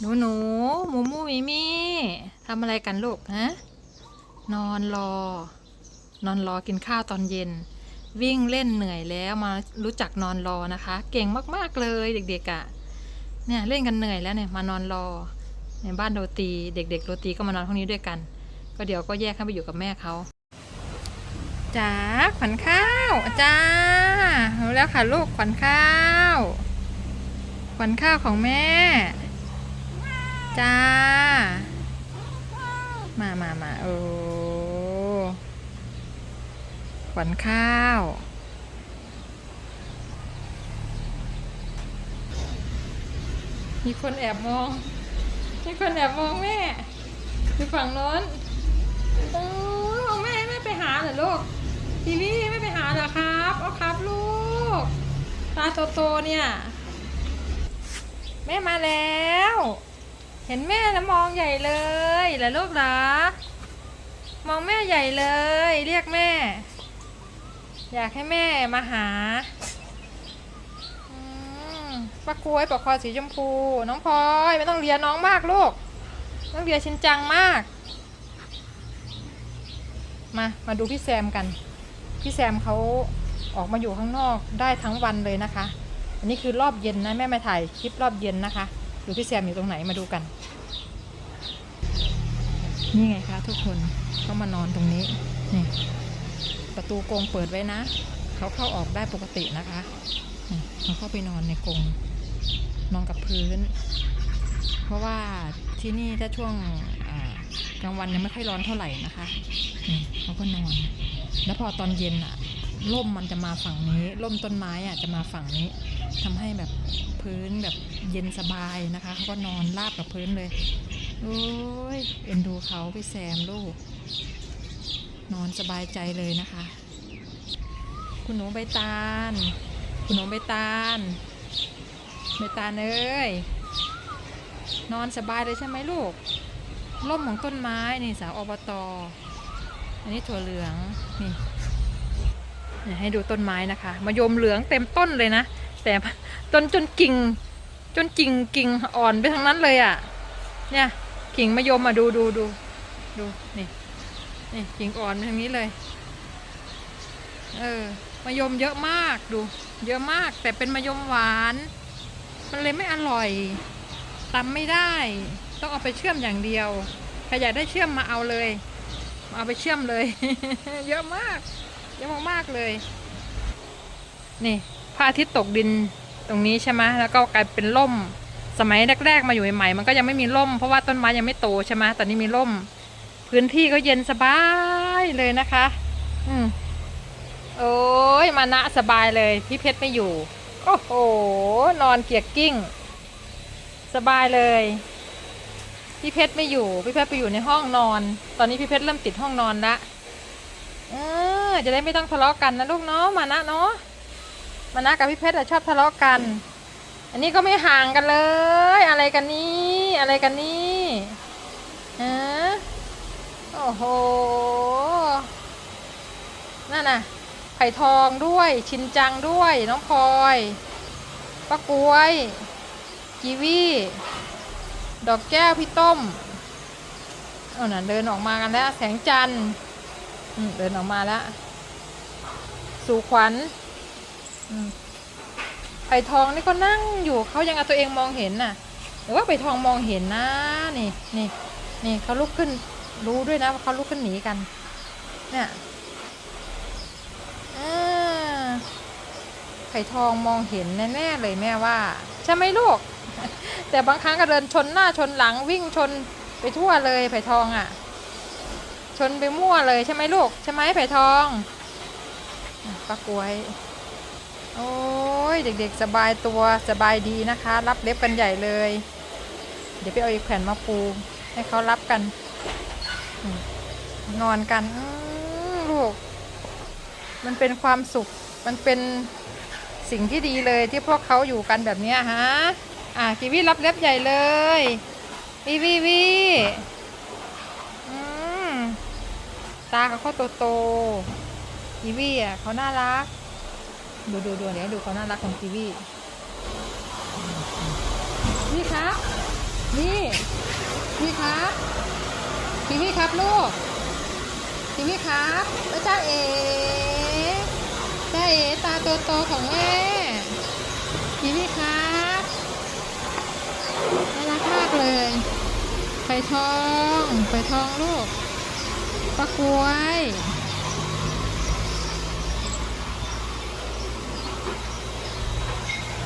หนูหนูหมูมูมิมี่ทำอะไรกันลูกฮะนอนรอ นอนรอกินข้าวตอนเย็น วิ่งเล่นเหนื่อยแล้วมารู้จักนอนรอนะคะ เก่งมากๆเลยเด็กๆอะ่ะเนี่ยเล่นกันเหนื่อยแล้วเนี่ยมานอนรอ ในบ้านโรตีเด็ก ๆ โรตีก็มานอนห้องนี้ด้วยกัน ก็เดี๋ยวก็แยกข้าไปอยู่กับแม่เขาจ๋าขวัญข้าวจ้ารู้แล้วค่ะลูกขวัญข้าว ขวัญข้าวของแม่ จ้า มามามาโอ้ขวัญข้าว มีคนแอบมอง มีคนแอบมองแม่อยู่ฝั่งโน้นโอ้แม่แม่ไปหาเหรอลูกทีวีไม่ไปหาเหรอครับเอครับลูก ตาโตๆเนี่ย แม่มาแล้ว เห็นแม่แล้วมองใหญ่เลยเหรอลูกเหรอ มองแม่ใหญ่เลย เรียกแม่ อยากให้แม่มาหามป้ากล้วยปอกคอสีชมพู น้องพลอยไม่ต้องเรียนน้องมากลูกต้องเรียนชินจังมาก มา มาดูพี่แซมกัน พี่แซมเขาออกมาอยู่ข้างนอกได้ทั้งวันเลยนะคะ อันนี้คือรอบเย็นนะแม่มาถ่ายคลิปรอบเย็นนะคะ ดูพี่แซมอยู่ตรงไหนมาดูกัน นี่ไงคะทุกคนเขามานอนตรงนี้นี่ประตูกรงเปิดไว้นะ เขาเข้าออกได้ปกตินะคะเขาเข้าไปนอนในกรงนอนกับพื้น เพราะว่าที่นี่ถ้าช่วงกลางวันยังไม่ค่อยร้อนเท่าไหร่นะคะเขาก็นอน แล้วพอตอนเย็นอะร่มมันจะมาฝั่งนี้ร่มต้นไม้อะจะมาฝั่งนี้ ทำให้แบบพื้นแบบเย็นสบายนะคะเขาก็นอนราบกับพื้นเลย โอ้ยเอ็นดูเขาพี่แซมลูก นอนสบายใจเลยนะคะ คุณหนูใบตาล คุณหนูใบตาลใบตาลเอ้ยนอนสบายเลยใช่ไหมลูกร่มของต้นไม้นี่สาวอบตอันนี้ถั่วเหลืองนี่ให้ดูต้นไม้นะคะมะยมเหลืองเต็มต้นเลยนะ แต่จนจนกิ่ง จนกิ่งกิ่งอ่อนไปทั้งนั้นเลยอะ่ะ เนี่ย กิ่งมะยมอะดูดูดูดูนี่นี่กิ่งอ่อนไปทางนี้เลย เออมะยมเยอะมากดู เยอะมาก แต่เป็นมะยมหวาน มันเลยไม่อร่อยตำไม่ได้ ต้องเอาไปเชื่อมอย่างเดียวใครอยากได้เชื่อมมาเอาเลย เอาไปเชื่อมเลย เยอะมาก เยอะมากๆเลย นี่ ระอาทิตย์ตกดินตรงนี้ใช่ไหมแล้วก็กลายเป็นร่ม สมัยแรก ๆ มาอยู่ใหม่ๆมันก็ยังไม่มีร่ม เพราะว่าต้นไม้ยังไม่โตใช่ไหมตอนนี้มีร่ม พื้นที่ก็เย็นสบายเลยนะคะ อืมโอ้ยมานะสบายเลยพี่เพชรไม่อยู่ โอ้โห นอนเกียกกิ้ง สบายเลยพี่เพชรไม่อยู่ พี่เพชรไปอยู่ในห้องนอน ตอนนี้พี่เพชรเริ่มติดห้องนอนละเออจะได้ไม่ต้องทะเลาะกันนะลูกเนาะมานะเนาะ มานะกับพี่เพชรชอบทะเลาะกัน อันนี้ก็ไม่ห่างกันเลย อะไรกันนี่อะไรกันนี่ฮะโอ้โหนั่นน่ะไผ่ทองด้วยชินจังด้วยน้องพลอยป้ากล้วยกีวีดอกแก้วพี่ต้มเอาน่ะเดินออกมากันแล้ว แสงจันทร์เดินออกมาแล้ว สู่ขวัญ ไผ่ทองนี่ก็นั่งอยู่เขายังเอาตัวเองมองเห็นน่ะหรือว่าไผ่ทองมองเห็นนะนี่นี่นี่เขาลุกขึ้นรู้ด้วยนะว่าเขาลุกขึ้นหนีกัน เนี่ยไผ่ทองมองเห็นแน่ๆเลยแม่ว่าใช่ไหมลูก แต่บางครั้งก็เดินชนหน้าชนหลังวิ่งชนไปทั่วเลยไผ่ทองอะ ชนไปมั่วเลยใช่ไหมลูก ใช่ไหมไผ่ทองป้ากล้วย โอ้ยเด็กๆสบายตัวสบายดีนะคะ รับเล็บกันใหญ่เลย เดี๋ยวไปเอาอีกแผ่นมาปูให้เขารับกันนอนกันลูกมันเป็นความสุขมันเป็นสิ่งที่ดีเลยที่พวกเขาอยู่กันแบบนี้ฮะอะกีวีรับเล็บใหญ่เลยวีวีวีตาเขาโตโตๆกีวีอะเขาน่ารัก ดูดูดูเดี๋ยวดูความน่ารักของกีวีนี่ครับ นี่พี่ครับพี่พี่ครับลูกพี่พี่ครับแล้วจ้าเอ๋จ้าเอ๋ตาโตๆของแม่พี่พี่ครับน่ารักมากเลยไฟทองไฟทองลูกปลากล้วย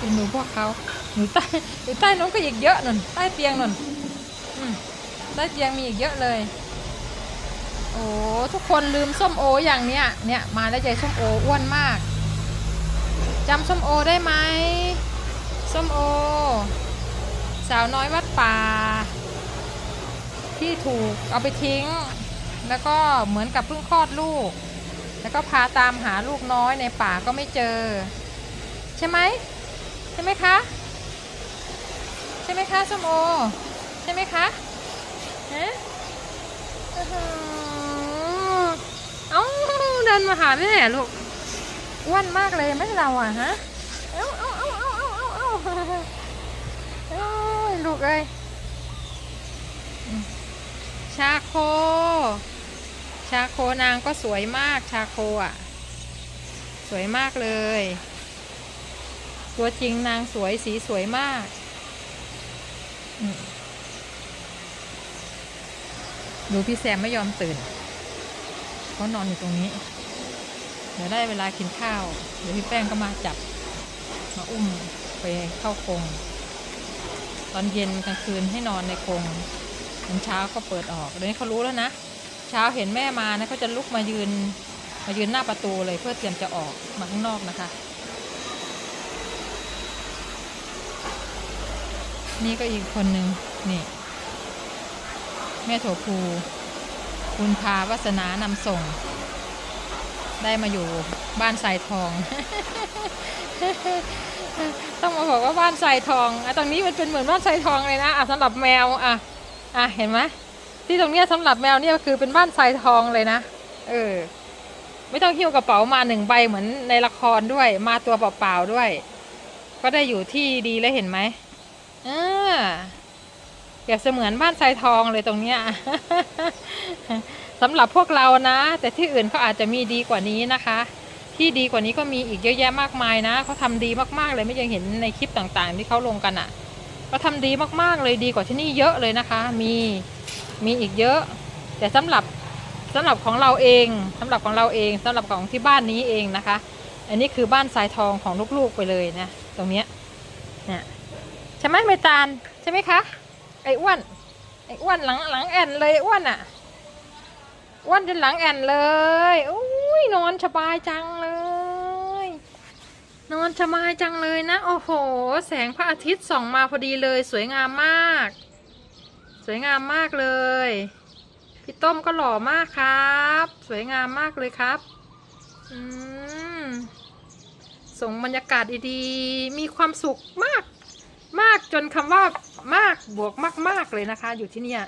เป็นหนูพวกเขาหนูใต้หนูใต้น้องก็อีกเยอะนนใต้เตียงนนอืมใต้เตียงมีอีกเยอะเลย โอ้ทุกคนลืมส้มโออย่างเนี้ยเนี่ยมาแล้วใจส้มโออ้วนมากจำส้มโอได้ไหมส้มโอ สาวน้อยวัดป่า ที่ถูกเอาไปทิ้ง แล้วก็เหมือนกับเพิ่งคลอดลูก แล้วก็พาตามหาลูกน้อยในป่าก็ไม่เจอ ใช่ไหม ใช่ไหมคะ ใช่ไหมคะส้มโอ ใช่ไหมคะฮะเอ้าเดินมาหาแม่ลูกอ้วนมากเลยไม่เราอะฮะ เอ้าเอ้าเอ้าเอ้าเอ้าเอ้าเอ้าโอ้ยลูกเอ้ยชาโค ชาโคนางก็สวยมากชาโคอะ สวยมากเลย ตัวจริงนางสวยสีสวยมาก ดูพี่แซมไม่ยอมตื่นเขานอนอยู่ตรงนี้ เดี๋ยวได้เวลากินข้าว เดี๋ยวพี่แป้งก็มาจับ มาอุ้มไปเข้ากรงตอนเย็นกลางคืนให้นอนในกรงตอนเช้าก็เปิดออกเดี๋ยวนี้เขารู้แล้วนะ เช้าเห็นแม่มานะเขาจะลุกมายืน มายืนหน้าประตูเลยเพื่อเตรียมจะออกมาข้างนอกนะคะ นี่ก็อีกคนหนึ่งนี่ แม่โถภูคุณพาวัสนานำส่ง ได้มาอยู่บ้านทรายทอง ต้องมาบอกว่าบ้านทรายทองอะตรงนี้มันเป็นเหมือนบ้านทรายทองเลยนะอะสำหรับแมวอะอะเห็นไหมที่ตรงเนี้ยสำหรับแมวเนี่ยคือเป็นบ้านทรายทองเลยนะ เออ ไม่ต้องหิ้วกระเป๋ามาหนึ่งใบเหมือนในละครด้วย มาตัวเปล่าๆด้วย ก็ได้อยู่ที่ดีแล้วเห็นไหม อ่าเปรียบเสมือนบ้านทรายทองเลยตรงเนี้ยสำหรับพวกเรานะ แต่ที่อื่นเขาอาจจะมีดีกว่านี้นะคะ ที่ดีกว่านี้ก็มีอีกเยอะแยะมากมายนะเขาทำดีมากๆเลยไม่ยังเห็นในคลิปต่างๆ ที่เขาลงกันอะ่ะเขาทำดีมากๆเลยดีกว่าที่นี่เยอะเลยนะคะ มีมีอีกเยอะ แต่สำหรับสำหรับของเราเองสำหรับของเราเองสำหรับของที่บ้านนี้เองนะคะ อันนี้คือบ้านทรายทองของลูกๆไปเลยนะ ตรงเนี้ยเนี่ย ช่ไหมเมตาลใช่ไหมคะไอ้อ้วนไอ้อ้วนหลังหลังแอนเลยอ้วนอะอ้วนจนหลังแอนเลยอุ้ยนอนสบายจังเลย นอนสบายจังเลยนะ โอ้โห แสงพระอาทิตย์ส่องมาพอดีเลย สวยงามมาก สวยงามมากเลยพี่ต้มก็หล่อมากครับ สวยงามมากเลยครับอืมส่งบรรยากาศดีๆ มีความสุขมากากจนคำว่ามากบวกมาก ๆ เลยนะคะ อยู่ที่เนี่ย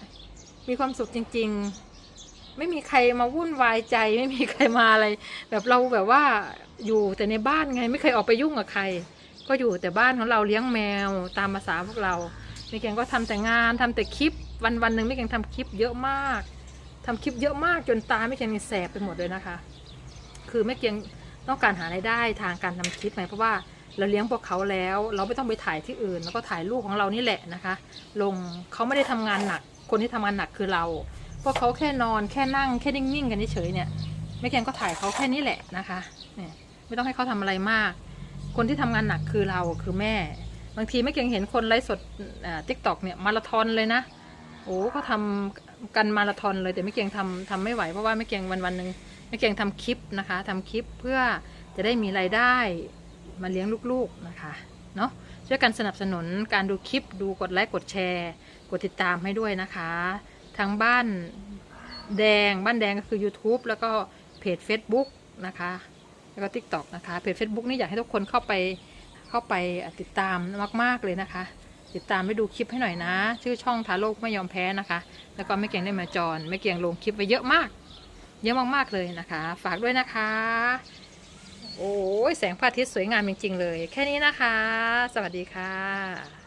มีความสุขจริง ๆ ไม่มีใครมาวุ่นวายใจ ไม่มีใครมาอะไร แบบเราแบบว่าอยู่แต่ในบ้านไง ไม่เคยออกไปยุ่งกับใคร ก็อยู่แต่บ้านของเราเลี้ยงแมวตามภาษาพวกเราไม่เก่งก็ทำแต่งานทำแต่คลิปวันวันหนึ่งไม่เก่งทำคลิปเยอะมากทำคลิปเยอะมากจนตาไม่เก่งนี่แสบไปหมดเลยนะคะ คือไม่เก่งต้องการหารายได้ทางการทำคลิปไหมเพราะว่า เราเลี้ยงพวกเขาแล้ว เราไม่ต้องไปถ่ายที่อื่น แล้วก็ถ่ายลูกของเรานี่แหละนะคะ ลงเขาไม่ได้ทำงานหนัก คนที่ทำงานหนักคือเราพวกเขาแค่นอนแค่นั่งแค่นิ่งๆกันเฉยเนี่ยแม่แกมก็ถ่ายเขาแค่นี้แหละนะคะเนี่ยไม่ต้องให้เขาทำอะไรมาก คนที่ทำงานหนักคือเราคือแม่ บางทีแม่เกียงเห็นคนไลฟ์สดทิกตอกเนี่ยมาราธอนเลยนะโอ้เขาทำกันมาราธอนเลยแต่แม่เกียงทำทำไม่ไหวเพราะว่าแม่เกียงวันวันหนึ่งแม่เกียงทำคลิปนะคะทำคลิปเพื่อจะได้มีรายได้ มาเลี้ยงลูกๆนะคะเนาะช่วยกันสนับสนุนการดูคลิปดูกดไลค์กดแชร์ กดติดตามให้ด้วยนะคะทางบ้านแดงบ้านแดงก็คือ YouTube แล้วก็เพจ Facebook นะคะ แล้วก็ TikTok นะคะเพจ Facebook นี่อยากให้ทุกคนเข้าไปเข้าไปติดตามมากๆเลยนะคะ ติดตามไปดูคลิปให้หน่อยนะ ชื่อช่องทาโลกไม่ยอมแพ้นะคะ แล้วก็ไม่เกียงได้มาจรไม่เกียงลงคลิปไว้เยอะมาก เยอะมากๆเลยนะคะ ฝากด้วยนะคะ โอ้ยแสงพระอาทิตย์สวยงามจริง ๆ เลย แค่นี้นะคะ สวัสดีค่ะ